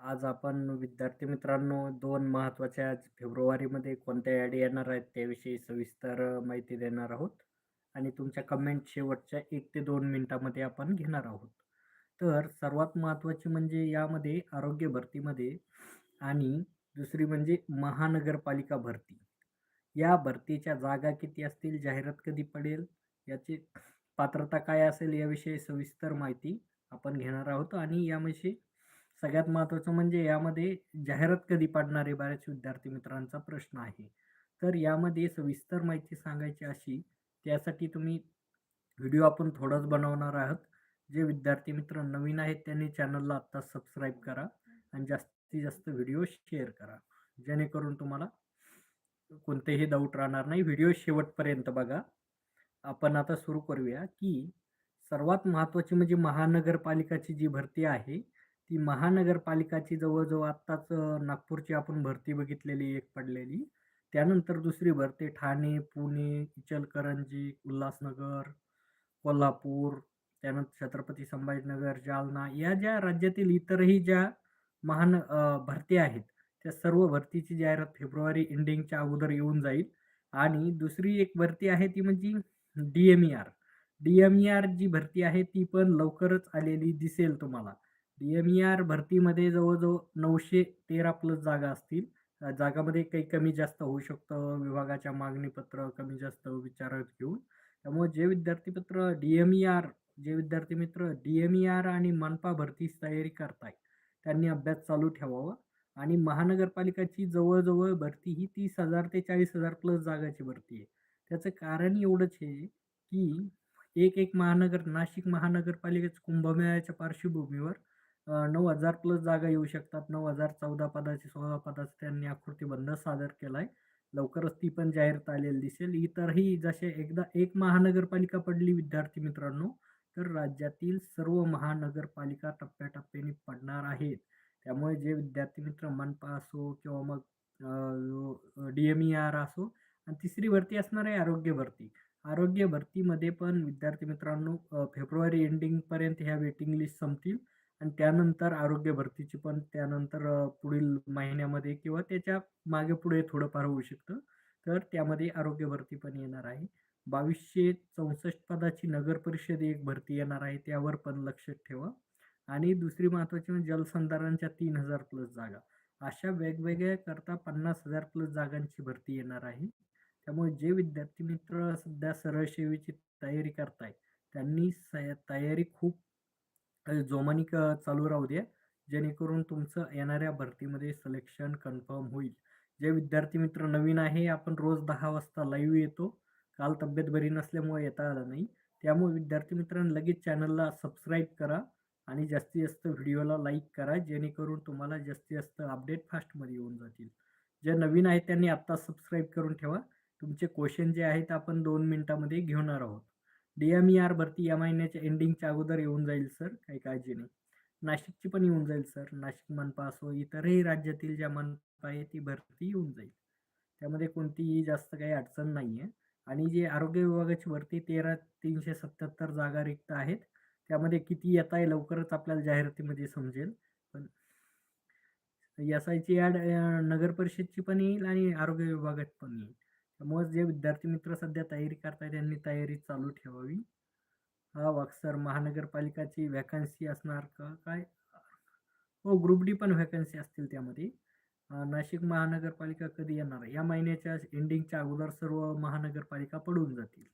आज आपण विद्यार्थी मित्रांनो दोन महत्त्वाच्या फेब्रुवारीमध्ये कोणत्या ॲड येणार आहेत त्याविषयी सविस्तर माहिती देणार आहोत. आणि तुमच्या कमेंट शेवटच्या एक ते दोन मिनटामध्ये आपण घेणार आहोत. तर सर्वात महत्त्वाची म्हणजे यामध्ये आरोग्य भरतीमध्ये आणि दुसरी म्हणजे महानगरपालिका भरती. या भरतीच्या जागा किती असतील जाहिरात कधी पडेल याची पात्रता काय असेल याविषयी सविस्तर माहिती आपण घेणार आहोत. आणि याविषयी सगळ्यात महत्त्वाचं म्हणजे यामध्ये जाहिरात कधी पाडणारे आहे बऱ्याच विद्यार्थी मित्रांचा प्रश्न आहे. तर यामध्ये सविस्तर माहिती सांगायची अशी त्यासाठी तुम्ही व्हिडिओ आपण थोडाच बनवणार आहात. जे विद्यार्थी मित्र नवीन आहेत त्यांनी चॅनलला आत्ता सबस्क्राईब करा आणि जास्तीत जास्त व्हिडिओ शेअर करा. जेणेकरून तुम्हाला कोणतेही डाऊट राहणार नाही. व्हिडिओ शेवटपर्यंत बघा. आपण आता सुरू करूया की सर्वात महत्त्वाची म्हणजे महानगरपालिकाची जी भरती आहे ती महानगरपालिकाची जवळजवळ आत्ताच नागपूरची आपण भरती बघितलेली एक पडलेली. त्यानंतर दुसरी भरती ठाणे पुणे इचलकरंजी उल्हासनगर कोल्हापूर त्यानंतर छत्रपती संभाजीनगर जालना या ज्या राज्यातील इतरही ज्या महान भरती आहेत त्या सर्व भरतीची जाहिरात फेब्रुवारी एंडिंगच्या अगोदर येऊन जाईल. आणि दुसरी एक भरती आहे ती म्हणजे D M E R D M E R जी भरती आहे ती पण लवकरच आलेली दिसेल तुम्हाला. डी एम ई आर भरतीमध्ये जवळजवळ नऊशे तेरा प्लस जागा असतील. जागामध्ये काही कमी जास्त होऊ शकतं विभागाच्या मागणीपत्र कमी जास्त विचारात घेऊन. त्यामुळे जे विद्यार्थी पत्र D M E R J विद्यार्थी मित्र डी एम ई आर आणि मनपा भरतीची तयारी करताय त्यांनी अभ्यास चालू ठेवावा. आणि महानगरपालिकाची जवळजवळ भरती ही तीस हजार ते चाळीस हजार प्लस जागाची भरती आहे. त्याचं कारण एवढंच आहे की एक एक महानगर नाशिक महानगरपालिकेच्या कुंभमेळ्याच्या पार्श्वभूमीवर नऊ हजार प्लस जागा येऊ शकतात. नऊ हजार चौदा पदाचे सोळा पदाचे त्यांनी आकृतीबंध सादर केला आहे लवकरच ती पण जाहिरात आलेली दिसेल. इतरही जसे एकदा एक महानगरपालिका पडली विद्यार्थी मित्रांनो तर राज्यातील सर्व महानगरपालिका टप्प्याटप्प्याने पडणार आहेत. त्यामुळे जे विद्यार्थी मित्र मनपा असो किंवा मग डी एम ई आर असो आणि तिसरी भरती असणार आहे आरोग्य भरती. आरोग्य भरतीमध्ये पण विद्यार्थी मित्रांनो फेब्रुवारी एंडिंगपर्यंत ह्या वेटिंग लिस्ट संपतील. आणि त्यानंतर आरोग्य भरतीची पण त्यानंतर अ, पुढील महिन्यामध्ये किंवा त्याच्यामागे पुढे थोडंफार होऊ शकतं. तर त्यामध्ये आरोग्य भरती पण येणार आहे. बावीसशे चौसष्ट पदाची नगर परिषद एक भरती येणार आहे त्यावर पण लक्ष ठेवा. आणि दुसरी महत्त्वाची म्हणजे जलसंधारणच्या तीन हजार प्लस जागा. अशा वेगवेगळ्या करता पन्नास हजार प्लस जागांची भरती येणार आहे. त्यामुळे जे विद्यार्थी मित्र सध्या सरळ सेवेची तयारी करताय त्यांनी स- तयारी खूप अ, जोमानिक क चालू राहू द्या जेणेकरून तुमचं येणाऱ्या भरतीमध्ये सिलेक्शन कन्फर्म होईल. जे विद्यार्थी मित्र नवीन आहे आपण रोज दहा वाजता लाईव्ह येतो. काल तब्येत बरी नसल्यामुळे येता आलं नाही. त्यामुळे विद्यार्थी मित्रांनो लगेच चॅनलला सबस्क्राईब करा आणि जास्तीत जास्त व्हिडिओला लाईक करा जेणेकरून तुम्हाला जास्तीत जास्त अपडेट फास्टमध्ये येऊन जातील. जे नवीन आहेत त्यांनी आत्ता सबस्क्राईब करून ठेवा. तुमचे क्वेश्चन जे आहेत आपण दोन मिनिटामध्ये घेणार आहोत. डी एम ई आर भरती या महिन्याच्या एंडिंगच्या अगोदर येऊन जाईल सर काही काळजी नाही. नाशिकची पण येऊन जाईल सर नाशिक मनपा असो इतरही राज्यातील ज्या मनपा आहे ती भरती येऊन जाईल. त्यामध्ये कोणतीही जास्त काही अडचण नाही आहे आणि जे आरोग्य विभागाची भरती तेरा तीनशे सत्याहत्तर जागा रिक्त आहेत. त्यामध्ये किती येत आहे लवकरच आपल्याला जाहिरातीमध्ये समजेल. पण एस आयची ॲड नगर परिषदची पण येईल आणि आरोग्य विभागात पण येईल. त्यामुळे जे विद्यार्थी मित्र सध्या तयारी करताय त्यांनी तयारी चालू ठेवावी. हा वाक्सर महानगरपालिकाची व्हॅकन्सी असणार का? काय? हो ग्रुप डी पण व्हॅकन्सी असतील त्यामध्ये. नाशिक महानगरपालिका कधी येणार? या महिन्याच्या एंडिंगच्या अगोदर सर्व महानगरपालिका पडून जातील.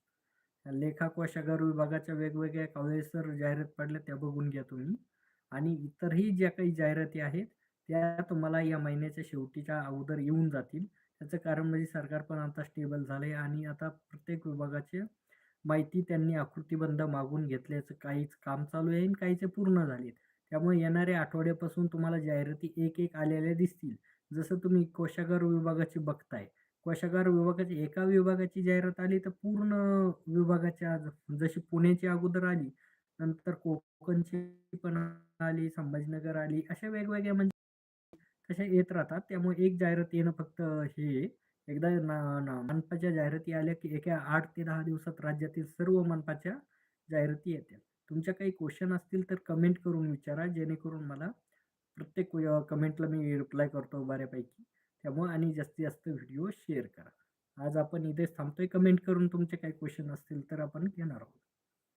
लेखाक व शगर विभागाच्या वेगवेगळ्या कावळेसर जाहिरात पडल्या त्या बघून घ्या तुम्ही. आणि इतरही ज्या काही जाहिराती आहेत त्या तुम्हाला या महिन्याच्या शेवटीच्या अगोदर येऊन जातील. त्याचं कारण म्हणजे सरकार पण आता स्टेबल झालं आणि आता प्रत्येक विभागाचे माहिती त्यांनी आकृतीबंध मागून घेतल्याचं काहीच काम चालू आहे आणि काहीचे पूर्ण झालेत. त्यामुळे येणाऱ्या आठवड्यापासून तुम्हाला जाहिराती एक एक आलेल्या दिसतील. जसं तुम्ही कोशागार विभागाची बघताय. कोशागार विभागाची एका विभागाची जाहिरात आली तर पूर्ण विभागाच्या जशी पुण्याची अगोदर आली नंतर कोकणची पण आली संभाजीनगर आली अशा वेगवेगळ्या म्हणजे तशा येत राहतात त्यामुळे एक जाहिरात येणं फक्त हे एकदा ना ना मनपाच्या जाहिराती आल्या की एका आठ ते दहा दिवसात राज्यातील सर्व मनपाच्या जाहिराती येतात तुमच्या काही क्वेश्चन असतील तर कमेंट करून विचारा जेणेकरून मला प्रत्येक कमेंटला मी रिप्लाय करतो बऱ्यापैकी. त्यामुळं आणि जास्तीत जास्त व्हिडिओ शेअर करा. आज आपण इथेच थांबतोय. कमेंट करून तुमचे काही क्वेशन असतील तर आपण घेणार आहोत.